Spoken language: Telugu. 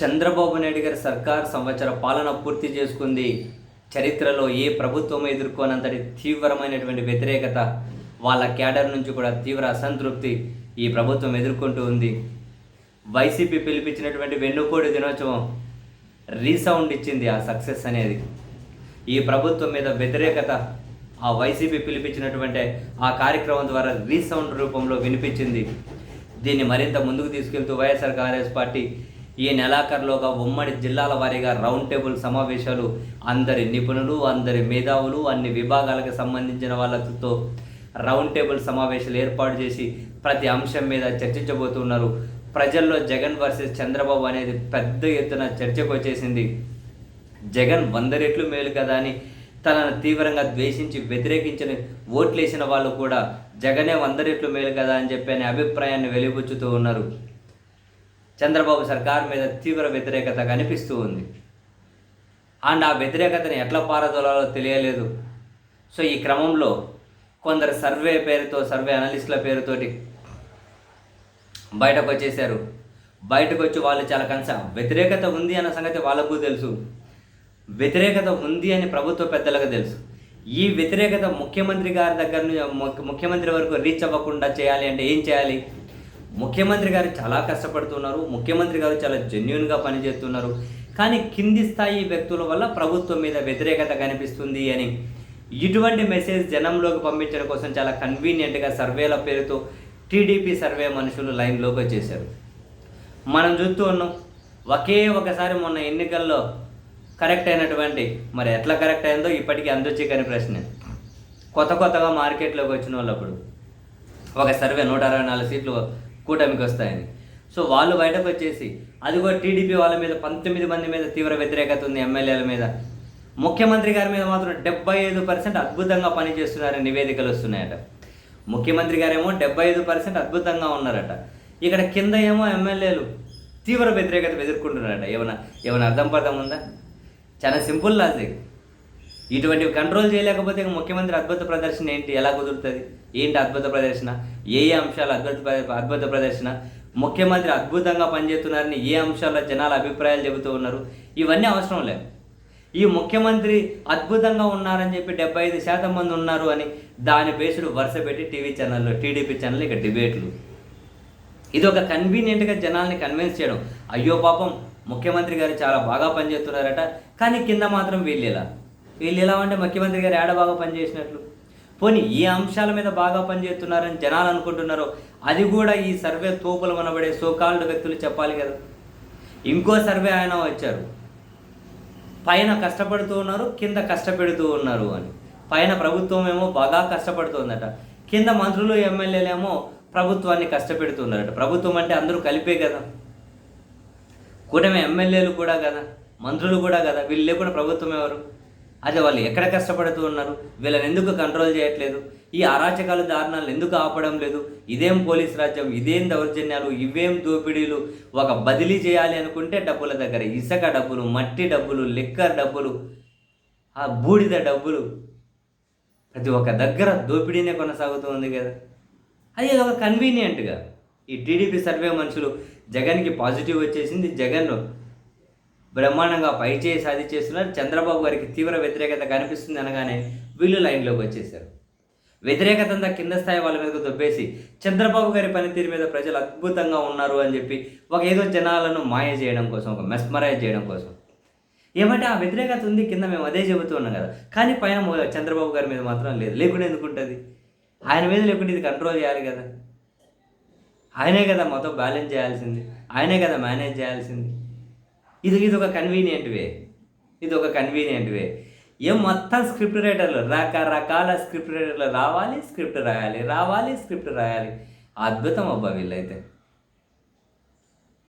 చంద్రబాబు నాయుడు గారి సర్కార్ సంవత్సర పాలన పూర్తి చేసుకుంది. చరిత్రలో ఏ ప్రభుత్వం ఎదుర్కోనంతటి తీవ్రమైనటువంటి వ్యతిరేకత వాళ్ళ క్యాడర్ నుంచి కూడా తీవ్ర అసంతృప్తి ఈ ప్రభుత్వం ఎదుర్కొంటూ ఉంది. వైసీపీ పిలిపించినటువంటి వెన్నుపోటు దినోత్సవం రీసౌండ్ ఇచ్చింది ఆ సక్సెస్ అనేది. ఈ ప్రభుత్వం మీద వ్యతిరేకత ఆ వైసీపీ పిలిపించినటువంటి ఆ కార్యక్రమం ద్వారా రీసౌండ్ రూపంలో వినిపించింది. దీన్ని మరింత ముందుకు తీసుకెళ్తూ వైఎస్ఆర్ కాంగ్రెస్ పార్టీ ఈ నెలాఖరులోగా ఉమ్మడి జిల్లాల వారీగా రౌండ్ టేబుల్ సమావేశాలు అందరి నిపుణులు అందరి మేధావులు అన్ని విభాగాలకు సంబంధించిన వాళ్ళతో రౌండ్ టేబుల్ సమావేశాలు ఏర్పాటు చేసి ప్రతి అంశం మీద చర్చించబోతున్నారు. ప్రజల్లో జగన్ వర్సెస్ చంద్రబాబు అనేది పెద్ద ఎత్తున చర్చకు వచ్చేసింది. జగన్ వంద రెట్లు మేలు కదా అని తనను తీవ్రంగా ద్వేషించి వ్యతిరేకించిన ఓట్లేసిన వాళ్ళు కూడా జగనే వంద రెట్లు మేలు కదా అని చెప్పి అనే అభిప్రాయాన్ని వెలిబుచ్చుతూ ఉన్నారు. చంద్రబాబు సర్కార్ మీద తీవ్ర వ్యతిరేకత కనిపిస్తూ ఉంది. అండ్ ఆ వ్యతిరేకతను ఎట్లా పారదోలాలో తెలియలేదు. సో ఈ క్రమంలో కొందరు సర్వే పేరుతో సర్వే అనలిస్టుల పేరుతోటి బయటకు వచ్చేసారు బయటకు వచ్చి వాళ్ళు చాలా కనస వ్యతిరేకత ఉంది అన్న సంగతి వాళ్ళకు తెలుసు. వ్యతిరేకత ఉంది అని ప్రభుత్వ పెద్దలకు తెలుసు. ఈ వ్యతిరేకత ముఖ్యమంత్రి గారి దగ్గర నుంచి ముఖ్యమంత్రి వరకు రీచ్ అవ్వకుండా చేయాలి అంటే ఏం చేయాలి? ముఖ్యమంత్రి గారు చాలా కష్టపడుతున్నారు ముఖ్యమంత్రి గారు చాలా జెన్యున్గా పనిచేస్తున్నారు. కానీ కింది స్థాయి వ్యక్తుల వల్ల ప్రభుత్వం మీద వ్యతిరేకత కనిపిస్తుంది అని ఇటువంటి మెసేజ్ జనంలోకి పంపించడం కోసం చాలా కన్వీనియంట్గా సర్వేల పేరుతో టీడీపీ సర్వే మనుషులు లైన్లోకి వచ్చేసారు మనం చూస్తూ ఉన్నాం ఒకే ఒకసారి మొన్న ఎన్నికల్లో కరెక్ట్ అయినటువంటి మరి ఎట్లా కరెక్ట్ అయిందో ఇప్పటికీ అందొచ్చి కానీ ప్రశ్న. కొత్త కొత్తగా మార్కెట్లోకి వచ్చిన వాళ్ళు అప్పుడు ఒక సర్వే నూట అరవై నాలుగు సీట్లు కూటమికి వస్తాయని. సో వాళ్ళు బయటకు వచ్చేసి అది కూడా టీడీపీ వాళ్ళ మీద పంతొమ్మిది మంది మీద తీవ్ర వ్యతిరేకత ఉంది ఎమ్మెల్యేల మీద. ముఖ్యమంత్రి గారి మీద మాత్రం డెబ్బై ఐదు పర్సెంట్ అద్భుతంగా పనిచేస్తున్నారని నివేదికలు వస్తున్నాయట. ముఖ్యమంత్రి గారేమో డెబ్బై ఐదు పర్సెంట్ అద్భుతంగా ఉన్నారట. ఇక్కడ కింద ఏమో ఎమ్మెల్యేలు తీవ్ర వ్యతిరేకత ఎదుర్కొంటున్నారట. ఏమైనా ఏమైనా అర్థం పర్థం ఉందా? చాలా సింపుల్ లాజిక్. ఇటువంటివి కంట్రోల్ చేయలేకపోతే ముఖ్యమంత్రి అద్భుత ప్రదర్శన ఏంటి? ఎలా కుదురుతుంది? ఏంటి అద్భుత ప్రదర్శన? ఏ ఏ అంశాలు అద్భుత అద్భుత ప్రదర్శన? ముఖ్యమంత్రి అద్భుతంగా పనిచేస్తున్నారని ఏ అంశాల్లో జనాల అభిప్రాయాలు చెబుతూ ఉన్నారు? ఇవన్నీ అవసరం లేదు. ఈ ముఖ్యమంత్రి అద్భుతంగా ఉన్నారని చెప్పి డెబ్బై ఐదు శాతం మంది ఉన్నారు అని దాని బేసుడు వరుస పెట్టి టీవీ ఛానల్లో టీడీపీ ఛానల్ ఇక డిబేట్లు. ఇది ఒక కన్వీనియంట్గా జనాల్ని కన్విన్స్ చేయడం. అయ్యో పాపం ముఖ్యమంత్రి గారు చాలా బాగా పనిచేస్తున్నారట కానీ కింద మాత్రం వీళ్ళేలా వీళ్ళు ఎలా అంటే ముఖ్యమంత్రి గారు ఏడ బాగా పనిచేసినట్లు? పోనీ ఏ అంశాల మీద బాగా పనిచేస్తున్నారని జనాలు అనుకుంటున్నారో అది కూడా ఈ సర్వే తోపులు మనబడే సోకాల్డ్ వ్యక్తులు చెప్పాలి కదా. ఇంకో సర్వే ఆయన వచ్చారు. పైన కష్టపడుతూ ఉన్నారు కింద కష్టపెడుతూ ఉన్నారు అని. పైన ప్రభుత్వం ఏమో బాగా కష్టపడుతుందట. కింద మంత్రులు ఎమ్మెల్యేలేమో ప్రభుత్వాన్ని కష్టపెడుతున్నారట. ప్రభుత్వం అంటే అందరూ కలిపే కదా. కూటమి ఎమ్మెల్యేలు కూడా కదా మంత్రులు కూడా కదా. వీళ్ళు లేకుండా ప్రభుత్వం ఎవరు? అదే వాళ్ళు ఎక్కడ కష్టపడుతూ ఉన్నారు? వీళ్ళని ఎందుకు కంట్రోల్ చేయట్లేదు? ఈ అరాచకాలు దారుణాలు ఎందుకు ఆపడం లేదు? ఇదేం పోలీస్ రాజ్యం? ఇదేం దౌర్జన్యాలు? ఇవేం దోపిడీలు? ఒక బదిలీ చేయాలి అనుకుంటే డబ్బుల దగ్గర ఇసుక డబ్బులు మట్టి డబ్బులు లిక్కర్ డబ్బులు ఆ బూడిద డబ్బులు. ప్రతి ఒక్క దగ్గర దోపిడీనే కొనసాగుతూ ఉంది కదా. అది ఒక కన్వీనియంట్గా ఈ టీడీపీ సర్వే మనుషులు జగన్కి పాజిటివ్ వచ్చేసింది. జగన్ బ్రహ్మాండంగా పైచేయి సాధించేస్తున్నారు చంద్రబాబు గారికి తీవ్ర వ్యతిరేకత కనిపిస్తుంది అనగానే వీళ్ళు లైన్లోకి వచ్చేసారు వ్యతిరేకత అంతా కింద స్థాయి వాళ్ళ మీదకు దొబ్బేసి చంద్రబాబు గారి పనితీరు మీద ప్రజలు అద్భుతంగా ఉన్నారు అని చెప్పి ఒక ఏదో జనాలను మాయ చేయడం కోసం ఒక మెస్మరైజ్ చేయడం కోసం. ఏమంటే ఆ వ్యతిరేకత ఉంది కింద మేము అదే చెబుతూ ఉన్నాం కదా. కానీ పైన చంద్రబాబు గారి మీద మాత్రం లేదు. లేకుండా ఎందుకు ఉంటుంది ఆయన మీద లేకుండా ఇది కంట్రోల్ చేయాలి కదా. ఆయనే కదా మొత్తం బ్యాలెన్స్ చేయాల్సింది. ఆయనే కదా మేనేజ్ చేయాల్సింది. ఇది ఇది ఒక కన్వీనియంట్ వే ఇది ఒక కన్వీనియంట్ వే ఏం మొత్తం స్క్రిప్ట్ రైటర్లు రకరకాల స్క్రిప్ట్ రైటర్లు రావాలి స్క్రిప్ట్ రాయాలి రావాలి స్క్రిప్ట్ రాయాలి. అద్భుతం అబ్బా వీళ్ళైతే.